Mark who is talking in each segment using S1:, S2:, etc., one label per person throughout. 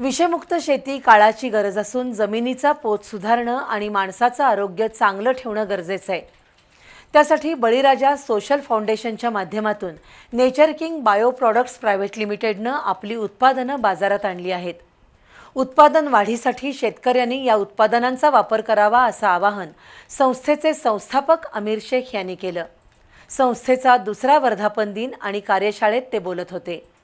S1: विषमुक्त शेती काळाची गरज असून जमिनीचा पोत सुधारणं आणि माणसाचं आरोग्य चांगलं ठेवणं गरजेचं आहे. त्यासाठी बळीराजा सोशल फाउंडेशनच्या माध्यमातून nature king bio products private लिमिटेडनं आपली उत्पादनं बाजारात आणली आहेत. उत्पादन वाढीसाठी शेतकऱ्यांनी या उत्पादनांचा वापर करावा असं आवाहन संस्थेचे संस्थापक अमीर शेख यांनी केलं. संस्थेचा दुसरा वर्धापन दिन आणि कार्यशाळेत ते बोलत होते.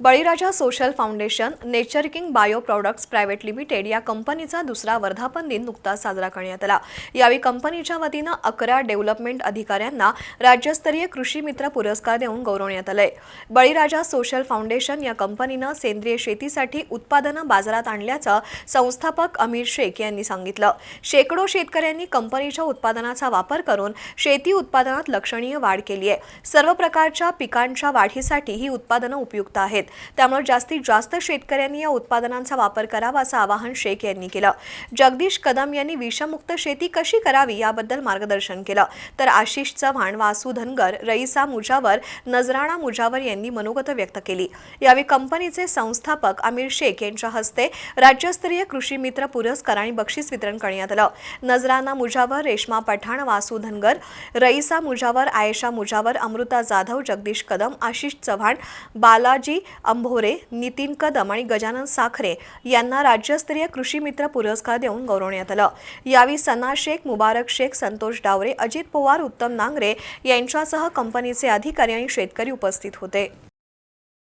S2: Baliraja social foundation nature king bio products private limited या कंपनीचा दुसरा वर्धापन दिन नुकताच साजरा करण्यात आला. यावेळी कंपनीच्या वतीनं अकरा डेव्हलपमेंट अधिकाऱ्यांना राज्यस्तरीय कृषी मित्र पुरस्कार देऊन गौरवण्यात आलंय. बळीराजा सोशल फाउंडेशन या कंपनीनं सेंद्रिय शेतीसाठी उत्पादनं बाजारात आणल्याचं संस्थापक अमीर शेख यांनी सांगितलं. शेकडो शेतकऱ्यांनी कंपनीच्या उत्पादनाचा वापर करून शेती उत्पादनात लक्षणीय वाढ केली आहे सर्व प्रकारच्या पिकांच्या वाढीसाठी ही उत्पादनं उपयुक्त आहेत. आहेत. त्यामुळे जास्तीत जास्त शेतकऱ्यांनी या उत्पादनांचा वापर करावा असं आवाहन शेख यांनी केलं. जगदीश कदम यांनी विषमुक्त शेती कशी करावी याबद्दल मार्गदर्शन केलं. तर आशिष चव्हाण वासू धनगर रईसा मुजावर नजराणा मुजावर यांनी मनोगत व्यक्त केली. यावेळी कंपनीचे संस्थापक आमिर शेख यांच्या हस्ते राज्यस्तरीय कृषी मित्र पुरस्कार आणि बक्षीस वितरण करण्यात आलं. नजराना मुजावर रेश्मा पठाण वासू धनगर रईसा मुजावर आयशा मुजावर अमृता जाधव जगदीश कदम आशिष चव्हाण बालाजी अंभोरे नितीन कदम आणि गजानन साखरे यांना राज्यस्तरीय कृषी मित्र पुरस्कार देऊन गौरवण्यात आलं. यावेळी सना शेख मुबारक शेख संतोष डावरे अजित पवार उत्तम नांगरे यांच्यासह कंपनीचे अधिकारी आणि शेतकरी उपस्थित होते.